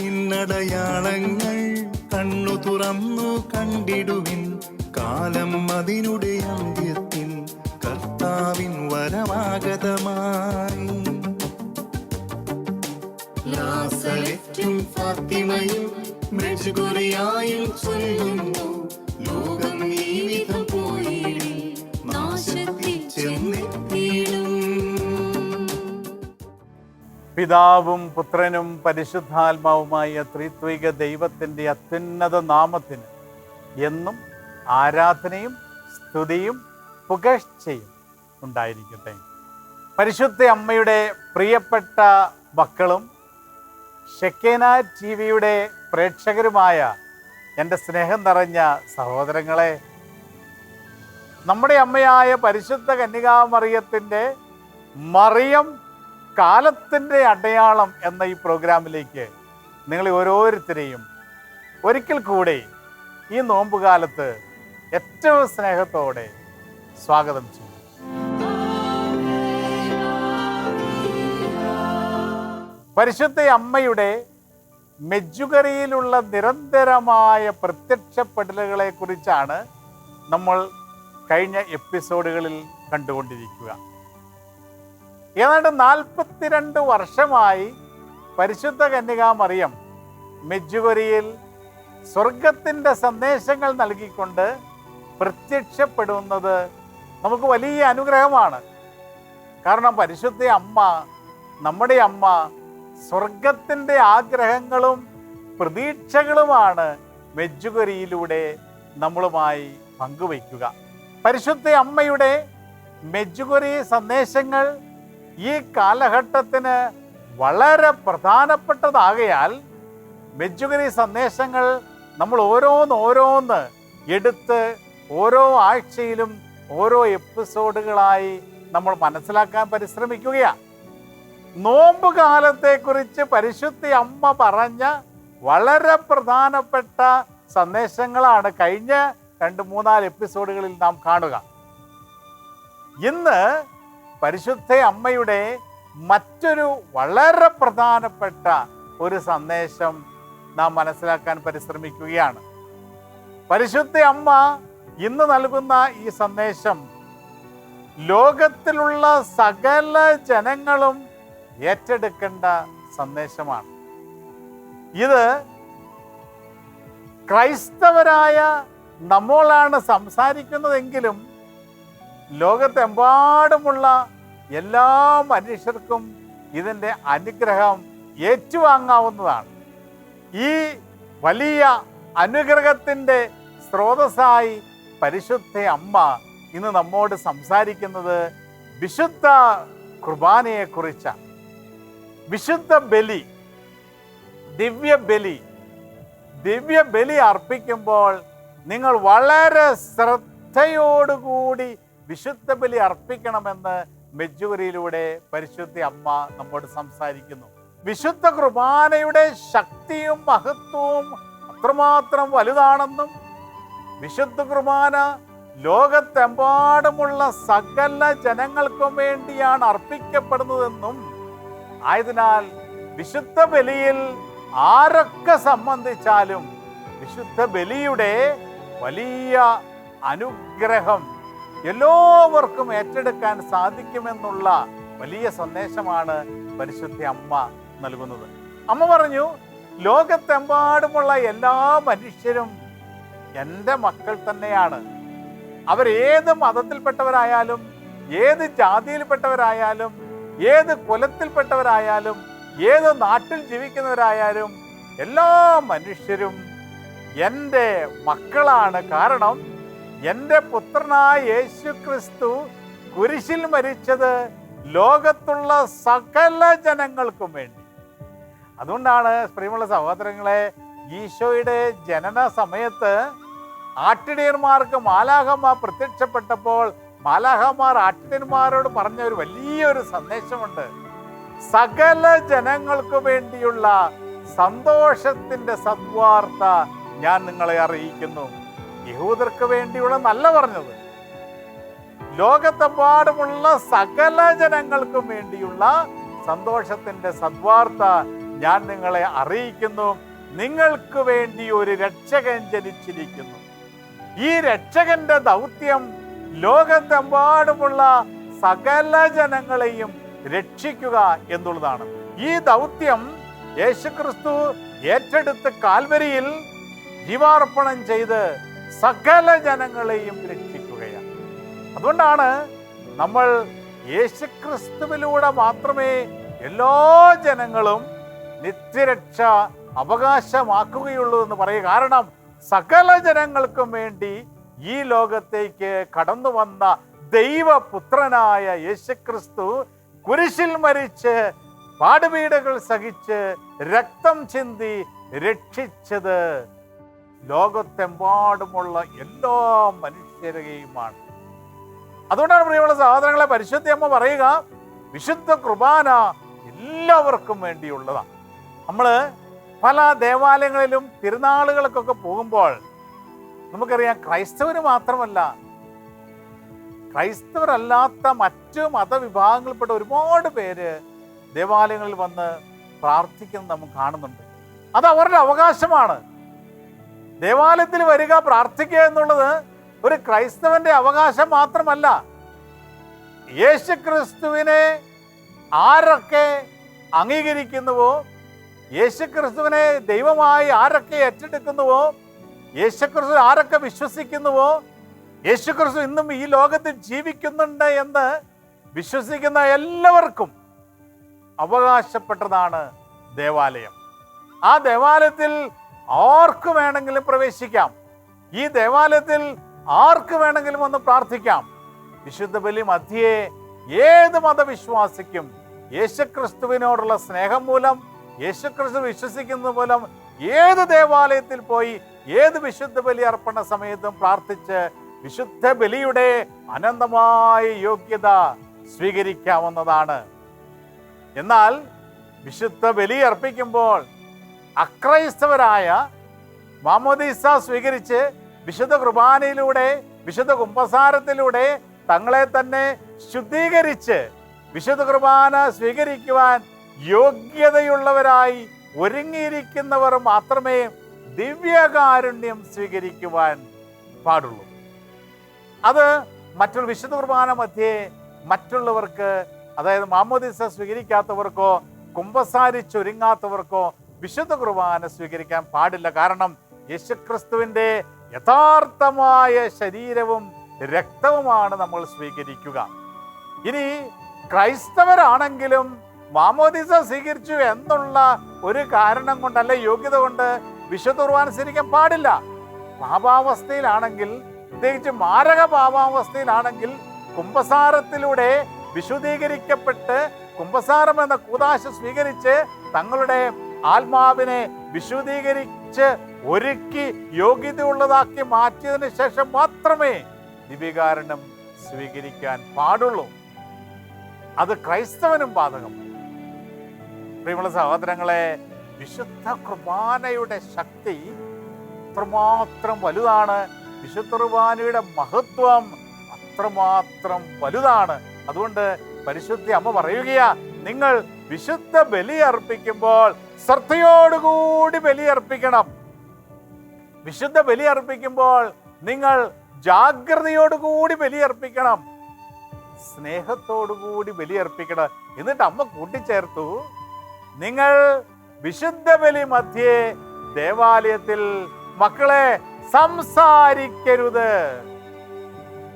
ഇന്നടയാളങ്ങൾ കണ്ണു തുറന്നു കണ്ടിടുവിൻ. കാലം അതിനുടെ അന്ത്യത്തിൻ കർത്താവിൻ വരമാഗതമായി ലാസലറ്റും ഫാത്തിമയും ചൊല്ലുന്നു. ലോകം ഈ വിധം പിതാവും പുത്രനും പരിശുദ്ധാത്മാവുമായ ത്രിത്വിക ദൈവത്തിന്റെ അത്യുന്നത നാമത്തിന് എന്നും ആരാധനയും സ്തുതിയും പുകഴ്ചയും ഉണ്ടായിരിക്കട്ടെ. പരിശുദ്ധ അമ്മയുടെ പ്രിയപ്പെട്ട മക്കളും ഷെക്കേന ടി വിയുടെ പ്രേക്ഷകരുമായ എന്റെ സ്നേഹം നിറഞ്ഞ സഹോദരങ്ങളെ നമ്മുടെ അമ്മയായ പരിശുദ്ധ കന്യകാമറിയത്തിന്റെ മറിയം കാലത്തിന്റെ അടയാളം എന്ന ഈ പ്രോഗ്രാമിലേക്ക് നിങ്ങളെ ഓരോരുത്തരെയും ഒരിക്കൽ കൂടെ ഈ നോമ്പുകാലത്ത് ഏറ്റവും സ്നേഹത്തോടെ സ്വാഗതം ചെയ്യും പരിശുദ്ധ അമ്മയുടെ മെജ്ജുകറിയിലുള്ള നിരന്തരമായ പ്രത്യക്ഷപ്പെടലുകളെ കുറിച്ചാണ് നമ്മൾ കഴിഞ്ഞ എപ്പിസോഡുകളിൽ കണ്ടുകൊണ്ടിരിക്കുക. ഏതാണ്ട് നാൽപ്പത്തിരണ്ട് വർഷമായി പരിശുദ്ധ കന്യകാമറിയം മെജുവരിയിൽ സ്വർഗത്തിന്റെ സന്ദേശങ്ങൾ നൽകിക്കൊണ്ട് പ്രത്യക്ഷപ്പെടുന്നത് നമുക്ക് വലിയ അനുഗ്രഹമാണ്. കാരണം പരിശുദ്ധ അമ്മ നമ്മുടെ അമ്മ സ്വർഗത്തിന്റെ ആഗ്രഹങ്ങളും പ്രതീക്ഷകളുമാണ് മെജുകരിയിലൂടെ നമ്മളുമായി പങ്കുവയ്ക്കുക. പരിശുദ്ധ അമ്മയുടെ മെജുകരി സന്ദേശങ്ങൾ ഈ കാലഘട്ടത്തിന് വളരെ പ്രധാനപ്പെട്ടതാകയാൽ മെജ്ജുഗരി സന്ദേശങ്ങൾ നമ്മൾ ഓരോന്ന് ഓരോന്ന് എടുത്ത് ഓരോ ആഴ്ചയിലും ഓരോ എപ്പിസോഡുകളായി നമ്മൾ മനസ്സിലാക്കാൻ പരിശ്രമിക്കുകയാണ് നോമ്പ് കാലത്തെക്കുറിച്ച് പരിശുദ്ധി അമ്മ പറഞ്ഞ വളരെ പ്രധാനപ്പെട്ട സന്ദേശങ്ങളാണ് കഴിഞ്ഞ രണ്ട് മൂന്നാൽ എപ്പിസോഡുകളിൽ നാം കാണുക. ഇന്ന് പരിശുദ്ധ അമ്മയുടെ മറ്റൊരു വളരെ പ്രധാനപ്പെട്ട ഒരു സന്ദേശം നാം മനസ്സിലാക്കാൻ പരിശ്രമിക്കുകയാണ്. പരിശുദ്ധ അമ്മ ഇന്ന് നൽകുന്ന ഈ സന്ദേശം ലോകത്തിലുള്ള സകല ജനങ്ങളും ഏറ്റെടുക്കേണ്ട സന്ദേശമാണ്. ഇത് ക്രൈസ്തവരായ നമ്മളാണ് സംസാരിക്കുന്നതെങ്കിലും ലോകത്തെമ്പാടുമുള്ള എല്ലാ മനുഷ്യർക്കും ഇതിന്റെ അനുഗ്രഹം ഏറ്റുവാങ്ങാവുന്നതാണ്. ഈ വലിയ അനുഗ്രഹത്തിന്റെ സ്രോതസ്സായി പരിശുദ്ധ അമ്മ ഇന്ന് നമ്മോട് സംസാരിക്കുന്നത് വിശുദ്ധ കുർബാനയെക്കുറിച്ചാണ്. വിശുദ്ധ ബലി ദിവ്യ ബലി ദിവ്യ ബലി അർപ്പിക്കുമ്പോൾ നിങ്ങൾ വളരെ ശ്രദ്ധയോടുകൂടി വിശുദ്ധ ബലി അർപ്പിക്കണമെന്ന് മെജൂരിയിലൂടെ പരിശുദ്ധ അമ്മ നമ്മോട് സംസാരിക്കുന്നു. വിശുദ്ധ കുർബാനയുടെ ശക്തിയും മഹത്വവും അത്രമാത്രം വലുതാണെന്നും വിശുദ്ധ കുർബാന ലോകത്തെമ്പാടുമുള്ള സകല ജനങ്ങൾക്കും വേണ്ടിയാണ് അർപ്പിക്കപ്പെടുന്നതെന്നും ആയതിനാൽ വിശുദ്ധ ബലിയിൽ ആരൊക്കെ സംബന്ധിച്ചാലും വിശുദ്ധ ബലിയുടെ വലിയ അനുഗ്രഹം എല്ലാവർക്കും ഏറ്റെടുക്കാൻ സാധിക്കുമെന്നുള്ള വലിയ സന്ദേശമാണ് പരിശുദ്ധ അമ്മ നൽകുന്നത്. അമ്മ പറഞ്ഞു ലോകത്തെമ്പാടുമുള്ള എല്ലാ മനുഷ്യരും എന്റെ മക്കൾ തന്നെയാണ്. അവരേത് മതത്തിൽപ്പെട്ടവരായാലും ഏത് ജാതിയിൽപ്പെട്ടവരായാലും ഏത് കുലത്തിൽപ്പെട്ടവരായാലും ഏത് നാട്ടിൽ ജീവിക്കുന്നവരായാലും എല്ലാ മനുഷ്യരും എന്റെ മക്കളാണ്. കാരണം എന്റെ പുത്രനായ യേശു ക്രിസ്തു കുരിശിൽ മരിച്ചത് ലോകത്തുള്ള സകല ജനങ്ങൾക്കും വേണ്ടി. അതുകൊണ്ടാണ് പ്രിയമുള്ള സഹോദരങ്ങളെ ഈശോയുടെ ജനന സമയത്ത് ആട്ടിടയന്മാർക്ക് മാലാഹമ്മ പ്രത്യക്ഷപ്പെട്ടപ്പോൾ മാലാഹമാർ ആട്ടിടയന്മാരോട് പറഞ്ഞ ഒരു വലിയൊരു സന്ദേശമുണ്ട്. സകല ജനങ്ങൾക്ക് വേണ്ടിയുള്ള സന്തോഷത്തിന്റെ സദ്വാർത്ത ഞാൻ നിങ്ങളെ അറിയിക്കുന്നു. യഹൂദർക്ക് വേണ്ടിയുള്ള നല്ല പറഞ്ഞത്. ലോകത്തെമ്പാടുമുള്ള സകല ജനങ്ങൾക്കും വേണ്ടിയുള്ള സന്തോഷത്തിന്റെ സദ്വാർത്ത ഞാൻ നിങ്ങളെ അറിയിക്കുന്നു. നിങ്ങൾക്ക് വേണ്ടി ഒരു രക്ഷകൻ ജനിച്ചിരിക്കുന്നു. ഈ രക്ഷകന്റെ ദൗത്യം ലോകത്തെമ്പാടുമുള്ള സകല ജനങ്ങളെയും രക്ഷിക്കുക എന്നുള്ളതാണ്. ഈ ദൗത്യം യേശുക്രിസ്തു ഏറ്റെടുത്ത് കാൽവരിയിൽ ജീവാർപ്പണം ചെയ്ത് സകല ജനങ്ങളെയും രക്ഷിക്കുകയാണ്. അതുകൊണ്ടാണ് നമ്മൾ യേശുക്രിസ്തുവിലൂടെ മാത്രമേ എല്ലാ ജനങ്ങളും നിത്യരക്ഷ അവകാശമാക്കുകയുള്ളൂ എന്ന് പറയുക. കാരണം സകല ജനങ്ങൾക്കും വേണ്ടി ഈ ലോകത്തേക്ക് കടന്നു വന്ന ദൈവപുത്രനായ യേശുക്രിസ്തു കുരിശിൽ മരിച്ച് പാടുവീടുകൾ സഹിച്ച് രക്തം ചിന്തി രക്ഷിച്ചത് ലോകത്തെമ്പാടുമുള്ള എല്ലാ മനുഷ്യരെയുമാണ്. അതുകൊണ്ടാണ് പ്രിയമുള്ള സഹോദരങ്ങളെ പരിശുദ്ധ അമ്മ പറയുക വിശുദ്ധ കുർബാന എല്ലാവർക്കും വേണ്ടിയുള്ളതാണ്. നമ്മൾ പല ദേവാലയങ്ങളിലും തിരുനാളുകൾക്കൊക്കെ പോകുമ്പോൾ നമുക്കറിയാം ക്രൈസ്തവര് മാത്രമല്ല ക്രൈസ്തവരല്ലാത്ത മറ്റു മതവിഭാഗങ്ങളിൽപ്പെട്ട ഒരുപാട് പേര് ദേവാലയങ്ങളിൽ വന്ന് പ്രാർത്ഥിക്കുന്നത് നമുക്ക് കാണുന്നുണ്ട്. അത് അവരുടെ അവകാശമാണ്. ദേവാലയത്തിൽ വരിക പ്രാർത്ഥിക്കുക എന്നുള്ളത് ഒരു ക്രൈസ്തവന്റെ അവകാശം മാത്രമല്ല. യേശു ക്രിസ്തുവിനെ ആരൊക്കെ അംഗീകരിക്കുന്നുവോ യേശു ക്രിസ്തുവിനെ ദൈവമായി ആരൊക്കെ ഏറ്റെടുക്കുന്നുവോ യേശു ക്രിസ്തു ആരൊക്കെ വിശ്വസിക്കുന്നുവോ യേശു ക്രിസ്തു ഇന്നും ഈ ലോകത്തിൽ ജീവിക്കുന്നുണ്ട് എന്ന് വിശ്വസിക്കുന്ന എല്ലാവർക്കും അവകാശപ്പെട്ടതാണ് ദേവാലയം. ആ ദേവാലയത്തിൽ ആർക്ക് വേണമെങ്കിലും പ്രവേശിക്കാം. ഈ ദേവാലയത്തിൽ ആർക്ക് വേണമെങ്കിലും ഒന്ന് പ്രാർത്ഥിക്കാം. വിശുദ്ധ ബലി മധ്യേ ഏത് മതവിശ്വാസിക്കും യേശുക്രിസ്തുവിനോടുള്ള സ്നേഹം മൂലം യേശുക്രിസ്തു വിശ്വസിക്കുന്നത് മൂലം ഏത് ദേവാലയത്തിൽ പോയി ഏത് വിശുദ്ധ ബലി അർപ്പണ സമയത്തും പ്രാർത്ഥിച്ച് വിശുദ്ധ ബലിയുടെ അനന്തമായ യോഗ്യത സ്വീകരിക്കാവുന്നതാണ്. എന്നാൽ വിശുദ്ധ ബലി അർപ്പിക്കുമ്പോൾ അക്രൈസ്തവരായ മാമോദീസ സ്വീകരിച്ച് വിശുദ്ധ കുർബാനയിലൂടെ വിശുദ്ധ കുംഭസാരത്തിലൂടെ തങ്ങളെ തന്നെ ശുദ്ധീകരിച്ച് വിശുദ്ധ കുർബാന സ്വീകരിക്കുവാൻ യോഗ്യതയുള്ളവരായി ഒരുങ്ങിയിരിക്കുന്നവർ മാത്രമേ ദിവ്യകാരുണ്യം സ്വീകരിക്കുവാൻ പാടുള്ളൂ. അത് മറ്റൊരു വിശുദ്ധ കുർബാന മധ്യേ മറ്റുള്ളവർക്ക് അതായത് മാമോദിസ സ്വീകരിക്കാത്തവർക്കോ കുംഭസാരിച്ചൊരുങ്ങാത്തവർക്കോ വിശുദ്ധ കുർബാന സ്വീകരിക്കാൻ പാടില്ല കാരണം യേശുക്രിസ്തുവിന്റെ യഥാർത്ഥമായ ശരീരവും രക്തവുമാണ് നമ്മൾ സ്വീകരിക്കുക. ഇനി ക്രൈസ്തവരാണെങ്കിലും മാമോദിസ സ്വീകരിച്ചു എന്നുള്ള ഒരു കാരണം കൊണ്ടല്ല യോഗ്യത കൊണ്ട് വിശുദ്ധ കുർബാന സ്വീകരിക്കാൻ പാടില്ല. പാപാവസ്ഥയിലാണെങ്കിൽ പ്രത്യേകിച്ച് മാരക പാപാവസ്ഥയിലാണെങ്കിൽ കുംഭസാരത്തിലൂടെ വിശുദ്ധീകരിക്കപ്പെട്ട് കുംഭസാരം എന്ന കൂതാശ സ്വീകരിച്ച് തങ്ങളുടെ ആത്മാവിനെ വിശുദ്ധീകരിച്ച് ഒരുക്കി യോഗ്യതയുള്ളതാക്കി മാറ്റിയതിന് ശേഷം മാത്രമേ ദിവ്യകാരണം സ്വീകരിക്കാൻ പാടുള്ളൂ. അത് ക്രൈസ്തവനും ബാധകം. പ്രിയമുള്ള സഹോദരങ്ങളെ വിശുദ്ധ കുർബാനയുടെ ശക്തി അത്രമാത്രം വലുതാണ്. വിശുദ്ധ കുർബാനയുടെ മഹത്വം അത്രമാത്രം വലുതാണ്. അതുകൊണ്ട് പരിശുദ്ധി അമ്മ പറയുകയാ നിങ്ങൾ വിശുദ്ധ ബലി അർപ്പിക്കുമ്പോൾ ശ്രദ്ധയോടുകൂടി ബലി അർപ്പിക്കണം വിശുദ്ധ ബലി അർപ്പിക്കുമ്പോൾ നിങ്ങൾ ജാഗ്രതയോടുകൂടി ബലി അർപ്പിക്കണം സ്നേഹത്തോടുകൂടി ബലി അർപ്പിക്കണം എന്നിട്ട് അമ്മ കൂട്ടിച്ചേർത്തു. നിങ്ങൾ വിശുദ്ധ ബലി മധ്യേ ദേവാലയത്തിൽ മക്കളെ സംസാരിക്കരുത്.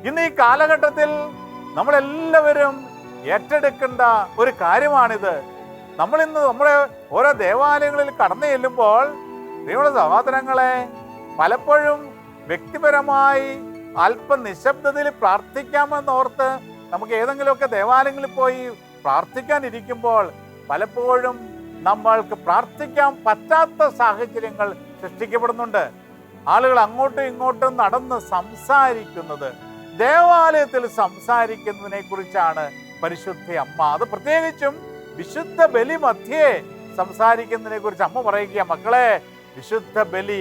ഇന്ന് ഈ കാലഘട്ടത്തിൽ നമ്മളെല്ലാവരും ഏറ്റെടുക്കേണ്ട ഒരു കാര്യമാണിത്. നമ്മൾ ഇന്ന് നമ്മുടെ ഓരോ ദേവാലയങ്ങളിൽ കടന്നു ചെല്ലുമ്പോൾ നിങ്ങളുടെ സഹോദരങ്ങളെ പലപ്പോഴും വ്യക്തിപരമായി അല്പം നിശബ്ദതയിൽ പ്രാർത്ഥിക്കാമെന്നോർത്ത് നമുക്ക് ഏതെങ്കിലുമൊക്കെ ദേവാലയങ്ങളിൽ പോയി പ്രാർത്ഥിക്കാനിരിക്കുമ്പോൾ പലപ്പോഴും നമ്മൾക്ക് പ്രാർത്ഥിക്കാൻ പറ്റാത്ത സാഹചര്യങ്ങൾ സൃഷ്ടിക്കപ്പെടുന്നുണ്ട്. ആളുകൾ അങ്ങോട്ടും ഇങ്ങോട്ടും നടന്ന് സംസാരിക്കുന്നത് ദേവാലയത്തിൽ സംസാരിക്കുന്നതിനെ കുറിച്ചാണ് പരിശുദ്ധ അമ്മ. അത് പ്രത്യേകിച്ചും വിശുദ്ധ ബലി മധ്യേ സംസാരിക്കുന്നതിനെ കുറിച്ച് അമ്മ പറയുക മക്കളെ വിശുദ്ധ ബലി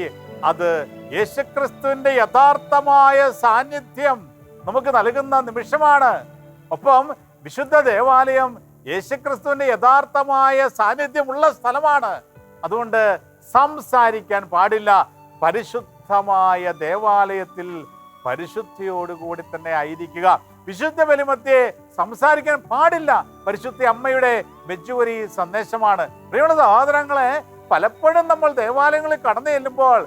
അത് യേശുക്രിസ്തുവിന്റെ യഥാർത്ഥമായ സാന്നിധ്യം നമുക്ക് നൽകുന്ന നിമിഷമാണ്. ഒപ്പം വിശുദ്ധ ദേവാലയം യേശുക്രിസ്തുവിന്റെ യഥാർത്ഥമായ സാന്നിധ്യമുള്ള സ്ഥലമാണ്. അതുകൊണ്ട് സംസാരിക്കാൻ പാടില്ല. പരിശുദ്ധമായ ദേവാലയത്തിൽ പരിശുദ്ധിയോടുകൂടി തന്നെ ആയിരിക്കുക. വിശുദ്ധ ബലിമധ്യേ സംസാരിക്കാൻ പാടില്ല. പരിശുദ്ധ അമ്മയുടെ വെജുവരി സന്ദേശമാണ്. പ്രിയമുള്ള സഹോദരങ്ങളെ പലപ്പോഴും നമ്മൾ ദേവാലയങ്ങളിൽ കടന്നു ചെല്ലുമ്പോൾ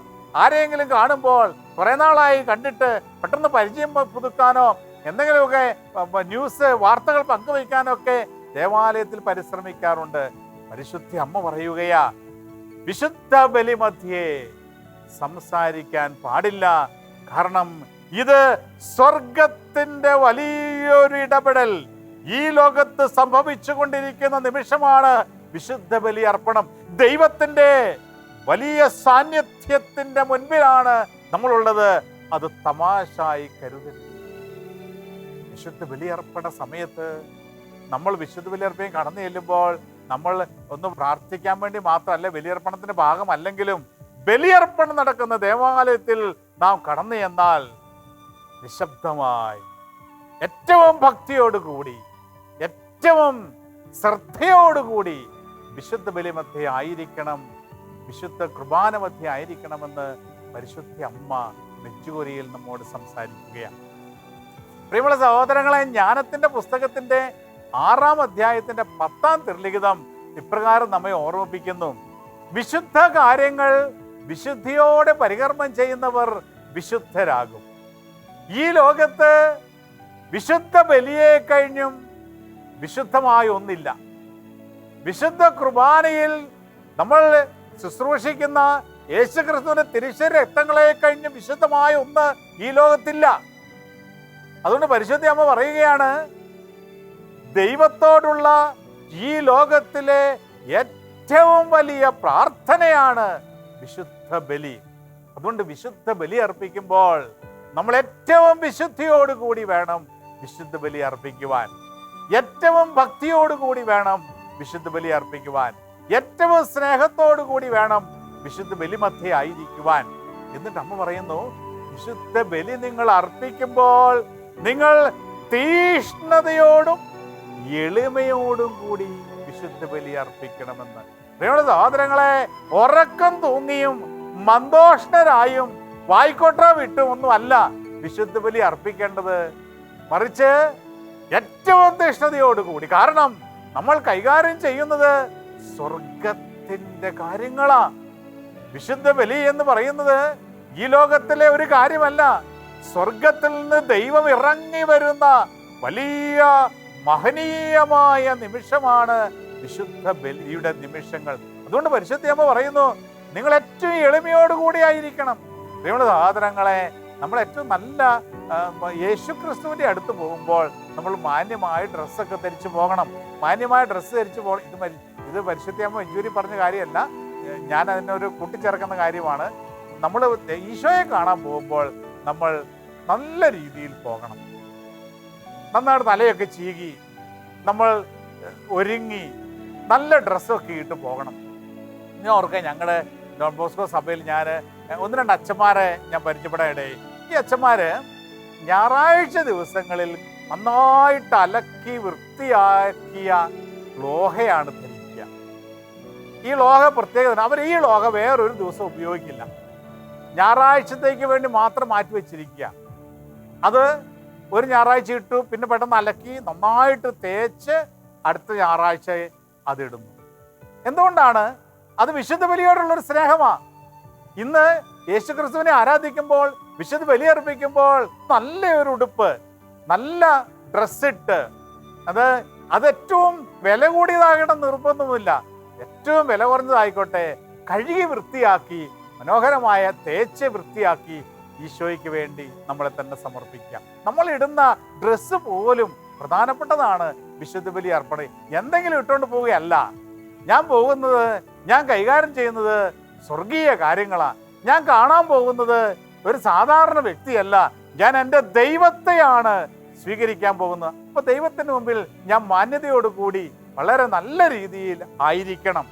ആരെയെങ്കിലും കാണുമ്പോൾ കുറെ നാളായി കണ്ടിട്ട് പെട്ടെന്ന് പരിചയം പുതുക്കാനോ എന്തെങ്കിലുമൊക്കെ ന്യൂസ് വാർത്തകൾ പങ്കുവയ്ക്കാനോ ഒക്കെ ദേവാലയത്തിൽ പരിശ്രമിക്കാറുണ്ട്. പരിശുദ്ധി അമ്മ പറയുകയാ വിശുദ്ധ ബലിമധ്യേ സംസാരിക്കാൻ പാടില്ല. കാരണം ഇത് സ്വർഗത്തിന്റെ വലിയൊരു ഇടപെടൽ ഈ ലോകത്ത് സംഭവിച്ചു കൊണ്ടിരിക്കുന്ന നിമിഷമാണ് വിശുദ്ധ ബലി അർപ്പണം. ദൈവത്തിന്റെ വലിയ സാന്നിധ്യത്തിന്റെ മുൻപിലാണ് നമ്മളുള്ളത്. അത് തമാശായി കരുതരുത്. വിശുദ്ധ ബലിയർപ്പണ സമയത്ത് നമ്മൾ വിശുദ്ധ ബലിയർപ്പണം കടന്നു ചെല്ലുമ്പോൾ നമ്മൾ ഒന്ന് പ്രാർത്ഥിക്കാൻ വേണ്ടി മാത്രമല്ല ബലിയർപ്പണത്തിന്റെ ഭാഗമല്ലെങ്കിലും ബലിയർപ്പണം നടക്കുന്ന ദേവാലയത്തിൽ നാം കടന്നു ചെന്നാൽ നിശബ്ദമായി. ഏറ്റവും ഭക്തിയോടുകൂടി ഏറ്റവും ശ്രദ്ധയോടുകൂടി വിശുദ്ധ ബലിമധ്യ ആയിരിക്കണം. വിശുദ്ധ കുർബാന മധ്യ ആയിരിക്കണമെന്ന് പരിശുദ്ധ അമ്മ നെച്ചുകൊരിയിൽ നമ്മോട് സംസാരിക്കുകയാണ്. പ്രിയമുള്ള സഹോദരങ്ങളെ ജ്ഞാനത്തിന്റെ പുസ്തകത്തിന്റെ ആറാം അധ്യായത്തിന്റെ പത്താം തിർലിഖിതം ഇപ്രകാരം നമ്മെ ഓർമ്മിപ്പിക്കുന്നു. വിശുദ്ധ കാര്യങ്ങൾ വിശുദ്ധിയോടെ പരികർമ്മം ചെയ്യുന്നവർ വിശുദ്ധരാകും. ഈ ലോകത്ത് വിശുദ്ധ ബലിയെ കഴിഞ്ഞും വിശുദ്ധമായ ഒന്നില്ല. വിശുദ്ധ കുർബാനയിൽ നമ്മൾ ശുശ്രൂഷിക്കുന്ന യേശുക്രിസ്തുവിന്റെ തിരിശ രക്തങ്ങളെ കഴിഞ്ഞ് വിശുദ്ധമായ ഒന്ന് ഈ ലോകത്തില്ല. അതുകൊണ്ട് പരിശുദ്ധി അമ്മ പറയുകയാണ് ദൈവത്തോടുള്ള ഈ ലോകത്തിലെ ഏറ്റവും വലിയ പ്രാർത്ഥനയാണ് വിശുദ്ധ ബലി. അതുകൊണ്ട് വിശുദ്ധ ബലി അർപ്പിക്കുമ്പോൾ നമ്മൾ ഏറ്റവും വിശുദ്ധിയോടുകൂടി വേണം വിശുദ്ധ ബലി അർപ്പിക്കുവാൻ. ഏറ്റവും ഭക്തിയോടുകൂടി വേണം വിശുദ്ധ ബലി അർപ്പിക്കുവാൻ. ഏറ്റവും സ്നേഹത്തോടു കൂടി വേണം വിശുദ്ധ ബലിമധ്യ ആയിരിക്കുവാൻ. എന്നിട്ട് അമ്മ പറയുന്നു വിശുദ്ധ ബലി നിങ്ങൾ അർപ്പിക്കുമ്പോൾ നിങ്ങൾ തീഷ്ണതയോടും എളിമയോടും കൂടി വിശുദ്ധ ബലി അർപ്പിക്കണമെന്ന്. പ്രിയമുള്ള സഹോദരങ്ങളെ ഉറക്കം തൂങ്ങിയും മന്ദോഷ്ണരായും വായിക്കോട്ട വിട്ടും ഒന്നും അല്ല വിശുദ്ധ ബലി അർപ്പിക്കേണ്ടത് മറിച്ച് ഏറ്റവും തീഷ്ണതയോടുകൂടി. കാരണം നമ്മൾ കൈകാര്യം ചെയ്യുന്നത് സ്വർഗത്തിന്റെ കാര്യങ്ങളാ. വിശുദ്ധ ബലി എന്ന് പറയുന്നത് ഈ ലോകത്തിലെ ഒരു കാര്യമല്ല. സ്വർഗത്തിൽ നിന്ന് ദൈവം ഇറങ്ങി വരുന്ന വലിയ മഹനീയമായ നിമിഷമാണ് വിശുദ്ധ ബലിയുടെ നിമിഷങ്ങൾ. അതുകൊണ്ട് പരിശുദ്ധ അമ്മ പറയുന്നു നിങ്ങൾ ഏറ്റവും എളിമയോടുകൂടി ആയിരിക്കണം ദൈവങ്ങളുടെ സഹോദരങ്ങളെ നമ്മൾ ഏറ്റവും നല്ല യേശു ക്രിസ്തുവിന്റെ അടുത്ത് പോകുമ്പോൾ നമ്മൾ മാന്യമായ ഡ്രസ്സൊക്കെ ധരിച്ചു പോകണം. മാന്യമായ ഡ്രസ്സ് ധരിച്ചു പോകണം. ഇത് ഇത് പരിശുദ്ധിയാകുമ്പോൾ എഞ്ചൂരി പറഞ്ഞ കാര്യമല്ല. ഞാൻ അതിനൊരു കൂട്ടിച്ചേർക്കുന്ന കാര്യമാണ്. നമ്മൾ ഈശോയെ കാണാൻ പോകുമ്പോൾ നമ്മൾ നല്ല രീതിയിൽ പോകണം. നന്നായിട്ട് തലയൊക്കെ ചീകി നമ്മൾ ഒരുങ്ങി നല്ല ഡ്രസ്സൊക്കെ ഇട്ട് പോകണം. ഞാൻ ഓർക്കുക ഞങ്ങളുടെ ഡോൺ ബോസ്കോ സഭയിൽ ഞാൻ ഒന്ന് രണ്ട് അച്ഛന്മാരെ ഞാൻ പരിചയപ്പെടാൻ ഇടയായി ഈ അച്ഛന്മാര് ഞായറാഴ്ച ദിവസങ്ങളിൽ നന്നായിട്ട് അലക്കി വൃത്തിയാക്കിയ ലോഹയാണ് ധരിക്കുക. ഈ ലോഹ പ്രത്യേകത അവർ ഈ ലോഹ വേറൊരു ദിവസം ഉപയോഗിക്കില്ല. ഞായറാഴ്ചത്തേക്ക് വേണ്ടി മാത്രം മാറ്റി വെച്ചിരിക്കുക അത് ഒരു ഞായറാഴ്ച ഇട്ടു പിന്നെ പെട്ടെന്ന് അലക്കി നന്നായിട്ട് തേച്ച് അടുത്ത ഞായറാഴ്ച അതിടുന്നു. എന്തുകൊണ്ടാണ്? അത് വിശുദ്ധ ബലിയോടുള്ളൊരു സ്നേഹമാണ് ഇന്ന് യേശുക്രിസ്തുവിനെ ആരാധിക്കുമ്പോൾ വിശുദ്ധ ബലിയർപ്പിക്കുമ്പോൾ നല്ല ഒരു ഉടുപ്പ് നല്ല ഡ്രസ്സിട്ട് അത് അത് ഏറ്റവും വില കൂടിയതാകണം നിർബന്ധമില്ല ഏറ്റവും വില കുറഞ്ഞതായിക്കോട്ടെ. കഴുകി വൃത്തിയാക്കി മനോഹരമായ തേച്ച് വൃത്തിയാക്കി ഈശോയ്ക്ക് വേണ്ടി നമ്മളെ തന്നെ സമർപ്പിക്കാം. നമ്മൾ ഇടുന്ന ഡ്രസ്സ് പോലും പ്രധാനപ്പെട്ടതാണ് വിശുദ്ധ ബലി അർപ്പണം. എന്തെങ്കിലും ഇട്ടുകൊണ്ട് പോവുകയല്ല. ഞാൻ പോകുന്നത് ഞാൻ കൈകാര്യം ചെയ്യുന്നത് സ്വർഗീയ കാര്യങ്ങളാണ് ഞാൻ കാണാൻ പോകുന്നത് ഒരു സാധാരണ വ്യക്തിയല്ല. ഞാൻ എന്റെ ദൈവത്തെയാണ് സ്വീകരിക്കാൻ പോകുന്നത്. അപ്പൊ ദൈവത്തിന് മുമ്പിൽ ഞാൻ മാന്യതയോടുകൂടി വളരെ നല്ല രീതിയിൽ ആയിരിക്കണം.